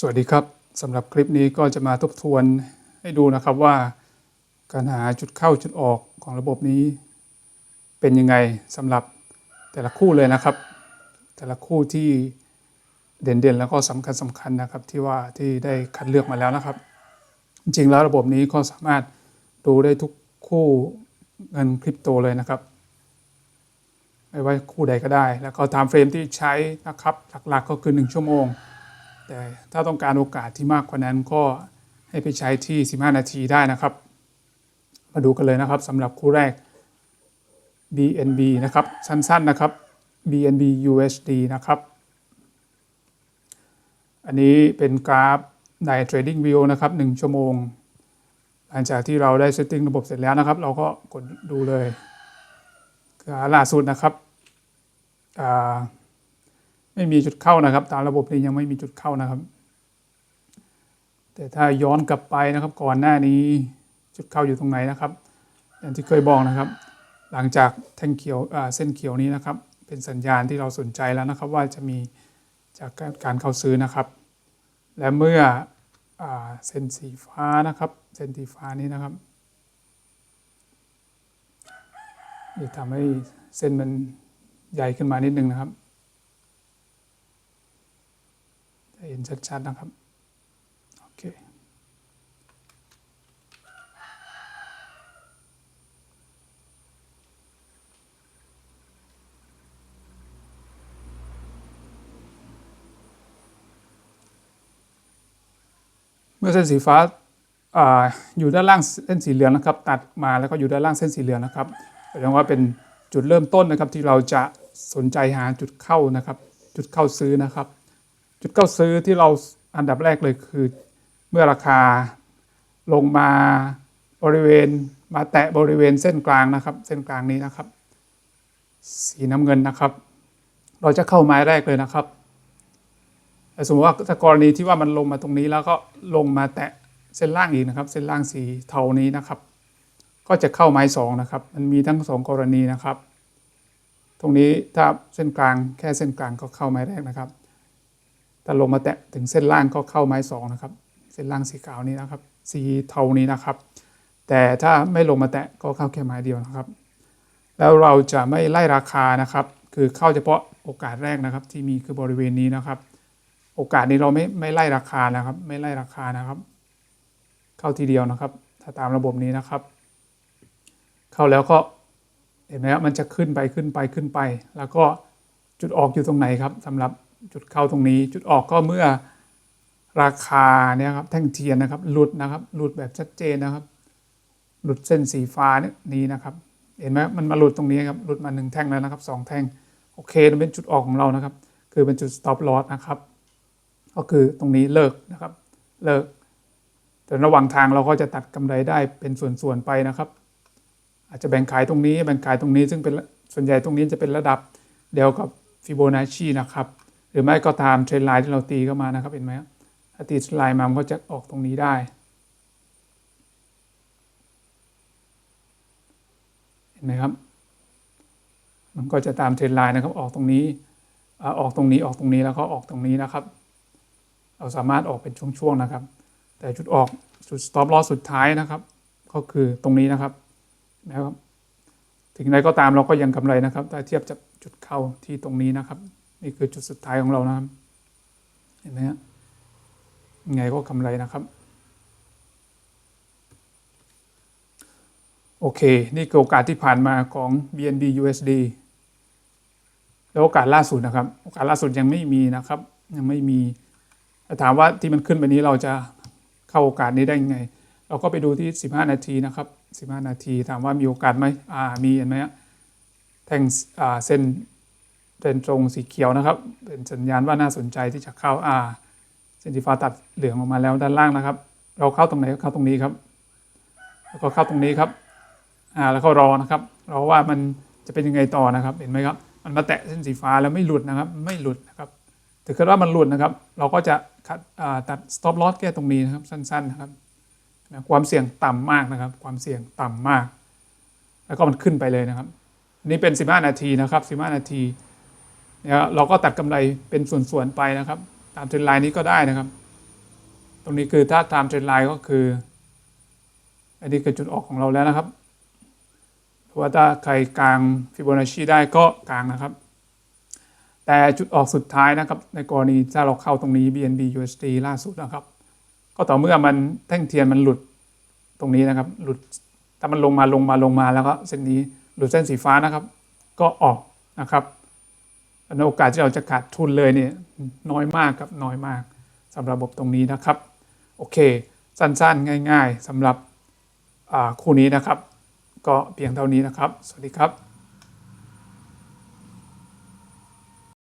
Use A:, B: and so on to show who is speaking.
A: สวัสดีครับสำหรับคลิปนี้ก็จะมาทบทวนให้ดูนะครับว่า การหาจุดเข้าจุดออกของระบบนี้ เป็นยังไงสำหรับแต่ละคู่เลยนะครับ แต่ละคู่ที่เด่นๆ แล้วก็สำคัญสำคัญนะครับที่ว่าที่ได้คัดเลือกมาแล้วนะครับ จริงๆแล้วระบบนี้ก็สามารถดูได้ทุกคู่เงินคริปโตเลยนะครับ ไม่ว่าคู่ใดก็ได้ แล้วก็ไทม์เฟรมที่ใช้นะครับหลักๆก็คือ 1 ชั่วโมง แต่ถ้าต้องการโอกาสที่มากกว่านั้นก็ให้ไปใช้ที่ 15 นาทีได้นะครับ มาดูกันเลยนะครับสำหรับคู่แรก BNB นะครับสั้นๆนะครับ BNB USD นะครับ อันนี้เป็นกราฟใน Trading View นะครับ 1 ชั่วโมง หลังจากที่เราได้เซตติ้งระบบเสร็จแล้วนะครับ เราก็กดดูเลยล่าสุดนะครับอ่า ไม่มีจุดเข้านะครับ ตามระบบนี้ยังไม่มีจุดเข้านะครับ แต่ถ้าย้อนกลับไปนะครับ ก่อนหน้านี้จุดเข้าอยู่ตรงไหนนะครับ อย่างที่เคยบอกนะครับ หลังจากแท่งเขียวเส้นเขียวนี้นะครับ เป็นสัญญาณที่เราสนใจแล้วนะครับ ว่าจะมีจากการเข้าซื้อนะครับ และเมื่ออเส้นสีฟ้านะครับ เส้นสีฟ้านี้นะครับจะทำให้เส้นมันใหญ่ขึ้นมานิดนึงนะครับจะ เห็นชัดๆนะครับ โอเค เมื่อเส้นสีฟ้าอาอยู่ด้านล่างเส้นสีเหลืองนะครับ ตัดมาแล้วก็อยู่ด้านล่างเส้นสีเหลืองนะครับแสดงว่าเป็นจุดเริ่มต้นนะครับที่เราจะสนใจหาจุดเข้านะครับ จุดเข้าซื้อนะครับ จุดเข้าซื้อที่เราอันดับแรกเลยคือ เมื่อราคาลงมาบริเวณมาแตะบริเวณเส้นกลางนะครับ เส้นกลางนี้นะครับ สีน้ำเงินนะครับ เราจะเข้าไม้แรกเลยนะครับแต่สมมติว่าถ้ากรณีที่ว่ามันลงมาตรงนี้แล้วก็ลงมาแตะเส้นล่างอีกนะครับ เส้นล่างสีเทานี้นะครับ ก็จะเข้าไม้สองนะครับ มันมีทั้งสองกรณีนะครับ ตรงนี้ถ้าเส้นกลางแค่เส้นกลางก็เข้าไม้แรกนะครับ ถ้าลงมาแตะถึงเส้นล่างก็เข้าไม้สองนะครับ เส้นล่างสีขาวนี้นะครับ สีเทานี้นะครับ แต่ถ้าไม่ลงมาแตะก็เข้าแค่ไม้เดียวนะครับ แล้วเราจะไม่ไล่ราคานะครับ คือเข้าเฉพาะโอกาสแรกนะครับ ที่มีคือบริเวณนี้นะครับ โอกาสนี้เราไม่ไม่ไล่ราคานะครับ ไม่ไล่ราคานะครับ เข้าทีเดียวนะครับ ถ้าตามระบบนี้นะครับ เข้าแล้วก็เห็นไหมครับมันจะขึ้นไปขึ้นไปขึ้นไป แล้วก็จุดออกอยู่ตรงไหนครับสำหรับ จุดเข้าตรงนี้ จุดออกก็เมื่อราคาเนี่ยครับแท่งเทียนนะครับหลุดนะครับหลุดแบบชัดเจนนะครับ หลุดเส้นสีฟ้านี้นะครับ เห็นไหมมันมาหลุดตรงนี้ครับหลุดมาหนึ่งแท่งแล้วนะครับสองแท่งโอเคมันเป็นจุดออกของเรานะครับ คือเป็นจุด stop loss นะครับ ก็คือตรงนี้เลิกนะครับ เลิกแต่ระหว่างทางเราก็จะตัดกำไรได้เป็นส่วนๆไปนะครับ อาจจะแบ่งขายตรงนี้แบ่งขายตรงนี้ซึ่งเป็นส่วนใหญ่ตรงนี้จะเป็นระดับเดียวกับฟิโบนัชชีนะครับ รือไม่ก็ตามเทรนไลน์ที่เราตีเข้ามานะครับเห็นไหมครับถ้าตีเทรนไลน์มามันก็จะออกตรงนี้ได้ เห็นไหมครับ มันก็จะตามเทรนไลน์นะครับออกตรงนี้ออกตรงนี้ออกตรงนี้แล้วก็ออกตรงนี้นะครับ เราสามารถออกเป็นช่วงๆนะครับ แต่จุดออกจุด stop loss สุดท้ายนะครับ ก็คือตรงนี้นะครับนะครับ ถึงไหนก็ตามเราก็ยังกำไรนะครับถ้าเทียบจากจุดเข้าที่ตรงนี้นะครับ นี่คือจุดสุดท้ายของเรานะครับ เห็นไหมฮะยังไงก็กำไรนะครับ โอเค นี่คือโอกาสที่ผ่านมาของ BNB USD แล้วโอกาสล่าสุดนะครับ โอกาสล่าสุดยังไม่มีนะครับ ยังไม่มีถามว่าที่มันขึ้นไปนี้เราจะเข้าโอกาสนี้ได้ยังไง เราก็ไปดูที่ 15 นาทีนะครับ 15 นาทีถามว่ามีโอกาสไหมอ่ามีเห็นไหมฮะแท่งอ่าเส้น เส้นตรงสีเขียวนะครับ เป็นสัญญาณว่าน่าสนใจที่จะเข้าอ่าเส้นสีฟ้าตัดเหลืองออกมาแล้วด้านล่างนะครับ เราเข้าตรงไหนก็เข้าตรงนี้ครับ แล้วก็เข้าตรงนี้ครับอ่าแล้วก็รอนะครับรอว่ามันจะเป็นยังไงต่อนะครับ เห็นไหมครับ มันมาแตะเส้นสีฟ้าแล้วไม่หลุดนะครับ ไม่หลุดนะครับถ้าเกิดว่ามันหลุดนะครับ เราก็จะตัด stop loss แค่ตรงนี้นะครับ สั้นๆนะครับความเสี่ยงต่ำมากนะครับ ความเสี่ยงต่ำมาก แล้วก็มันขึ้นไปเลยนะครับอันนี้เป็น 15 นาทีนะครับ 15 นาที เนี่ยเราก็ตัดกำไรเป็นส่วนๆไปนะครับ ตามเทรนไลน์นี้ก็ได้นะครับ ตรงนี้คือถ้าตามเทรนไลน์ก็คือ อันนี้คือจุดออกของเราแล้วนะครับหรือว่าถ้าใครกลางฟิโบนัชชีได้ก็กลางนะครับ แต่จุดออกสุดท้ายนะครับ ในกรณีถ้าเราเข้าตรงนี้ BNB USD ล่าสุดนะครับ ก็ต่อเมื่อมันแท่งเทียนมันหลุดตรงนี้นะครับ หลุดถ้ามันลงมาลงมาลงมาแล้วก็เส้นนี้หลุดเส้นสีฟ้านะครับ ก็ออกนะครับ โอกาสที่เราจะขาดทุนเลยเนี่ยน้อยมากครับน้อยมากสำหรับระบบตรงนี้นะครับ โอเค สั้นๆ ง่าย ๆสำหรับคู่นี้นะครับ ก็เพียงเท่านี้นะครับ สวัสดีครับ